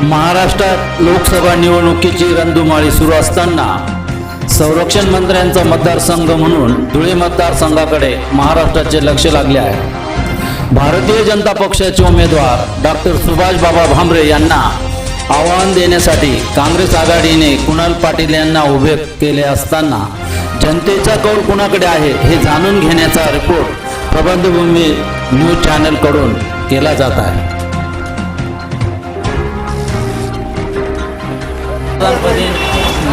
महाराष्ट्रात लोकसभा निवडणुकीची रणधुमाळी सुरू असताना संरक्षण मंत्र्यांचा मतदारसंघ म्हणून धुळे मतदारसंघाकडे महाराष्ट्राचे लक्ष लागले आहे. भारतीय जनता पक्षाचे उमेदवार डॉक्टर सुभाष बाबा भामरे यांना आव्हान देण्यासाठी काँग्रेस आघाडीने कुणाल पाटील यांना उभे केले असताना जनतेचा कौल कुणाकडे आहे हे जाणून घेण्याचा रिपोर्ट प्रबंधभूमी न्यूज चॅनलकडून केला जात आहे. पंतप्रधानपदी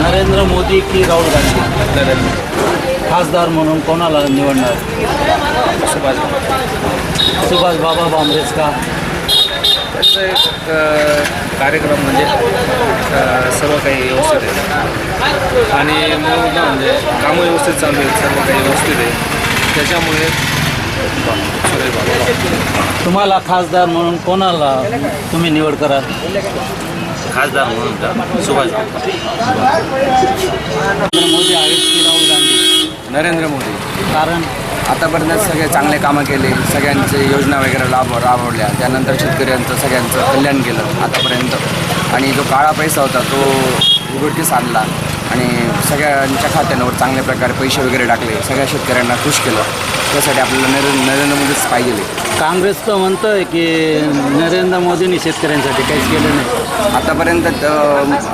नरेंद्र मोदी की राहुल गांधी? खासदार म्हणून कोणाला निवडणार? सुभाष सुभाष बाबा भामरेच का त्यांचं एक कार्यक्रम म्हणजे सर्व काही व्यवस्थित आहे. आणि मुद्दा म्हणजे कामं व्यवस्थित चालू आहेत सर्व काही व्यवस्थित आहे. त्याच्यामुळे तुम्हाला खासदार म्हणून कोणाला तुम्ही निवड कराल? खासदार म्हणून सुभाष मोदी आहेत की राहुल गांधी. नरेंद्र मोदी. कारण आतापर्यंत सगळे चांगले कामं केले सगळ्यांचे योजना वगैरे लाभ राबवल्या त्यानंतर शेतकऱ्यांचं सगळ्यांचं कल्याण केलं आतापर्यंत. आणि जो काळा पैसा होता तो उघडकीस आणला. आणि सगळ्यांच्या खात्यांवर चांगल्या प्रकारे पैसे वगैरे टाकले. सगळ्या शेतकऱ्यांना खुश केलं. त्यासाठी आपल्याला नरेंद्र नरेंद्र मोदीच पाहिजे. काँग्रेस तर म्हणतंय की नरेंद्र मोदींनी शेतकऱ्यांसाठी काहीच केलं नाही. आतापर्यंत अ,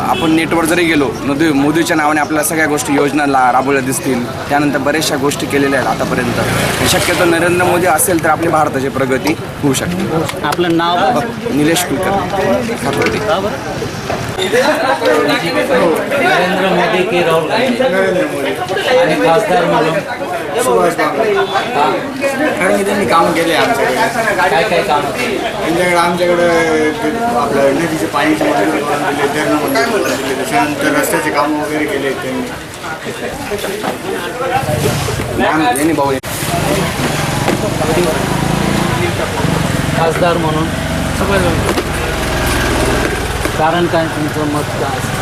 आपण नेटवर जरी गेलो मोदी मोदीच्या नावाने आपल्याला सगळ्या गोष्टी योजना ला राबवल्या दिसतील. त्यानंतर बऱ्याचशा गोष्टी केलेल्या आहेत आतापर्यंत. शक्यतो नरेंद्र मोदी असेल तर आपली भारताची प्रगती होऊ शकते. आपलं नाव निलेश कुलकर्णी. नरेंद्र मोदी की राहुल गांधी? आणि खासदार म्हणून? सुभाष कारण की त्यांनी काम केले आमच्याकडे. काय काय काम त्यांच्याकडे आमच्याकडे आपलं नदीचे पाणीचे मंजूर करून दिले धरणं मंजूर करून दिले. त्याच्यानंतर रस्त्याचे कामं वगैरे केले त्यांनी. यांनी भाऊ खासदार म्हणून. कारण काय तुमचं मत काय?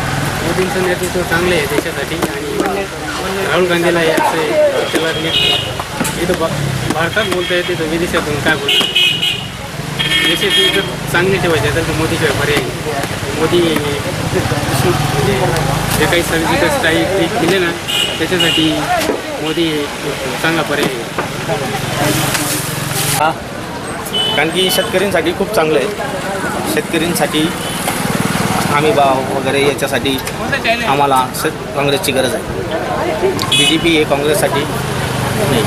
मोदींचं नेतृत्व चांगले आहे देशासाठी आणि राहुल गांधीला हे आहे, त्याला इथं भा भारतात बोलता येते तर विदेशातून काय बोलतात देशाची जर चांगली ठेवायची तर मोदीशिवाय पर्याय मोदी मोदी म्हणजे जे काही सर्जिकल स्ट्राईक ते केले ना त्याच्यासाठी मोदी चांगला पर्याय आहे. हा कारण की शेतकऱ्यांसाठी खूप चांगलं आहे. शेतकऱ्यांसाठी हमी भाव वगैरे याच्यासाठी आम्हाला स काँग्रेसची गरज आहे. बी जे पी हे काँग्रेससाठी नाही.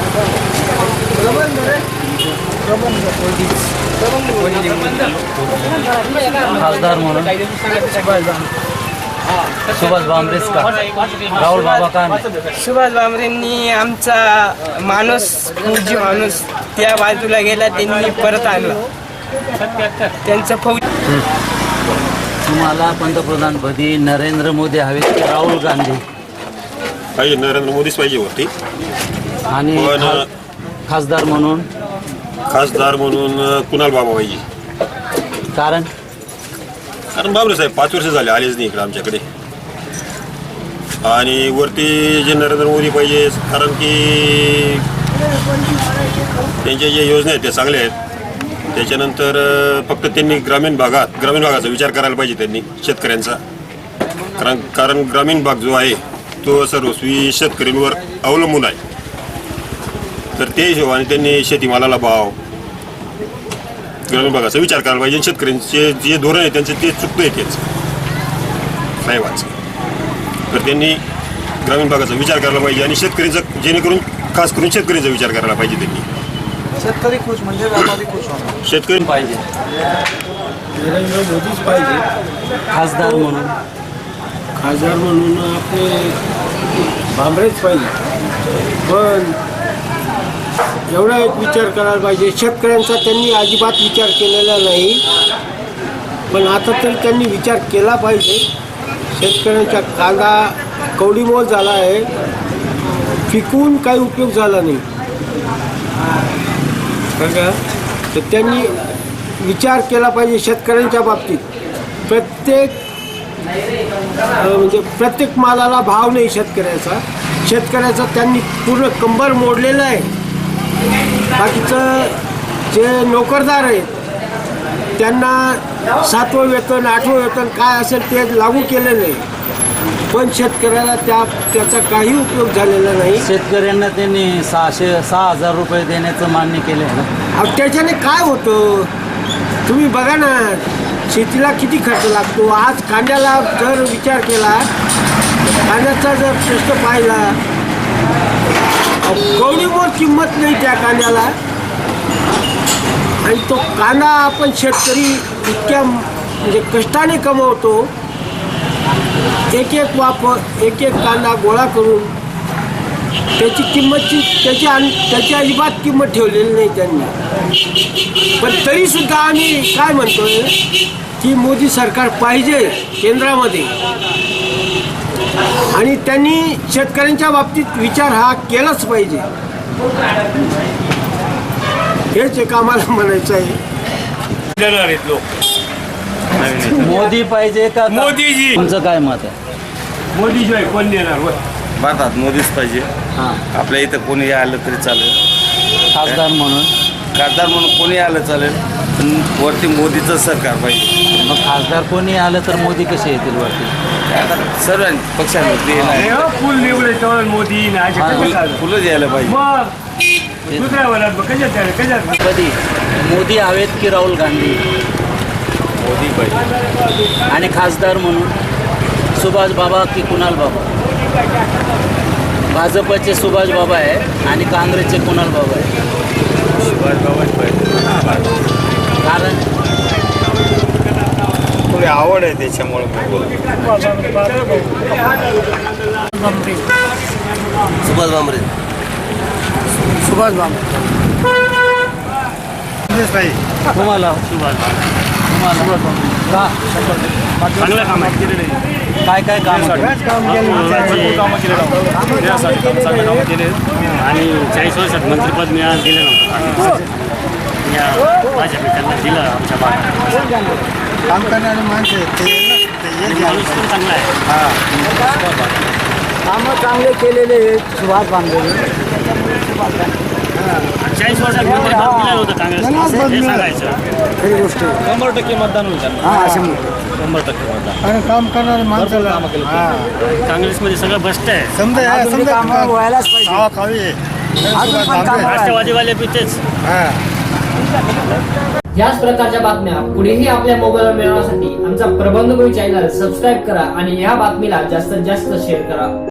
खासदार म्हणून सुभाष भामरेच का राहुल बाबा का नाही? सुभाष भामरेंनी आमचा माणूस फौजी माणूस त्या बाजूला गेला त्यांनी परत आणला. त्यांचं फौज तुम्हाला पंतप्रधानपदी नरेंद्र मोदी हवेत की राहुल गांधी? पाहिजे नरेंद्र मोदीच पाहिजे वरती आणि पण- खा- खासदार म्हणून? खासदार म्हणून कुणाल बाबा पाहिजे. कारण? कारण बाबरे साहेब पाच वर्ष झाले आलेच नाही इकडे आमच्याकडे. आणि वरती जे नरेंद्र मोदी पाहिजे कारण की त्यांच्या जे योजना आहेत त्या चांगल्या आहेत. त्याच्यानंतर फक्त त्यांनी ग्रामीण भागात ग्रामीण भागाचा विचार करायला पाहिजे त्यांनी शेतकऱ्यांचा. कारण कारण ग्रामीण भाग जो आहे तो सर्वस्वी शेतकऱ्यांवर अवलंबून आहे. तर ते हिशोबाने त्यांनी शेतीमालाला भाव ग्रामीण भागाचा विचार करायला पाहिजे. शेतकऱ्यांचे जे धोरण आहे त्यांचं ते चुकतं आहे तेच. साहेबांचं. तर त्यांनी ग्रामीण भागाचा विचार करायला पाहिजे आणि शेतकऱ्यांचा जेणेकरून खास करून शेतकऱ्यांचा विचार करायला पाहिजे त्यांनी. शेतकरी खुश म्हणजे व्यापारी खुश होणार. शेतकरी पाहिजे. नरेंद्र मोदीच पाहिजे. खासदार म्हणून. खासदार म्हणून आपले भांबरेच पाहिजे. पण एवढा एक विचार करायला पाहिजे. शेतकऱ्यांचा त्यांनी अजिबात विचार केलेला नाही. पण आता तरी त्यांनी विचार केला पाहिजे. शेतकऱ्यांचा कांदा कवडीमोल झाला आहे. पिकून काही उपयोग झाला नाही. तर त्यांनी विचार केला पाहिजे शेतकऱ्यांच्या बाबतीत. प्रत्येक म्हणजे प्रत्येक मालाला भाव नाही शेतकऱ्याचा. शेतकऱ्याचा त्यांनी पूर्ण कंबर मोडलेलं आहे. बाकीचं जे नोकरदार आहेत त्यांना सातवं वेतन आठवं वेतन काय असेल ते लागू केलं नाही. पण शेतकऱ्याला त्या त्याचा काही उपयोग झालेला नाही. शेतकऱ्यांना त्यांनी सहाशे सहा हजार रुपये देण्याचं मान्य केलं आहे ना. अहो, त्याच्याने काय होतं? तुम्ही बघा ना शेतीला किती खर्च लागतो. आज कांद्याला जर विचार केला कांद्याचा जर प्रश्न पाहिला कवडी मोर किंमत नाही त्या कांद्याला. आणि तो कांदा आपण शेतकरी इतक्या म्हणजे कष्टाने कमवतो. एक एक वापर एक एक कांदा गोळा करून त्याची किंमतची त्याची आणि त्याची अजिबात किंमत ठेवलेली नाही त्यांनी. पण तरीसुद्धा आम्ही काय म्हणतोय की मोदी सरकार पाहिजे केंद्रामध्ये. आणि त्यांनी शेतकऱ्यांच्या बाबतीत विचार हा केलाच पाहिजे. हेच एक आम्हाला म्हणायचं आहे. लोक. मोदी पाहिजे का मोदीजी. तुमचं काय मत आहे? मोदीशिवाय कोण देणार? भारतात मोदीच पाहिजे. हां. आपल्या इथं कोणी आलं तरी चालेल. खासदार म्हणून? खासदार म्हणून कोणी आलं चालेल? पण वरती मोदीचं सरकार पाहिजे. मग खासदार कोणी आलं तर मोदी कसे येतील वरती? आता सर्व पक्षांवरती हे. हो, फुल निवडले तेव्हा मोदी कसे झालं? फुलंच यायला पाहिजे. मग दुसऱ्या वरात मग कशात झालं कशात? कधी? मोदी हवेत की राहुल गांधी? मोदी पाहिजे आणि खासदार म्हणून सुभाष बाबा की कुणाल बाबा? भाजपचे सुभाष बाबा आहे आणि काँग्रेसचे कुणाल बाबा आहे? सुभाषबाबाच पाहिजे. कारण? थोडी आवड आहे त्याच्यामुळे सुभाष बांबरे सुभाष बाबा तुम्हाला तुम्हाला का चांगलं काम आहे. केलेलं आहे. काय काय काम? भरपूर कामं केले. यासाठी काम चांगले कामं केले. आणि चाळीस वर्षात मंत्रिपद मिळालं दिलं नव्हतं. या भाजपने त्यांना दिलं आमच्या भागात काम करणारे माणसं माणूस पण चांगला आहे. कामं चांगले केलेले आहेत. सुभाष बांधलेले चाळीस वर्षात हे. सांगायचं. खरी गोष्ट आहे. शंभर टक्के मतदान होईल त्यांना. हा शंभर टक्के मतदान. आणि काम करणारे माणसाला काँग्रेसमध्ये सगळं भ्रष्ट आहे. समजा समजा व्हायलाच पाहिजे. अजून पण कामं आहे. राष्ट्रवादीवाले बी तेच. याच प्रकारच्या बातम्या पुढेही आपल्या मोबाईलवर मिळवण्यासाठी आमचा प्रबंधभूमी चॅनल सबस्क्राईब करा आणि या बातमीला जास्तीत जास्त शेअर करा.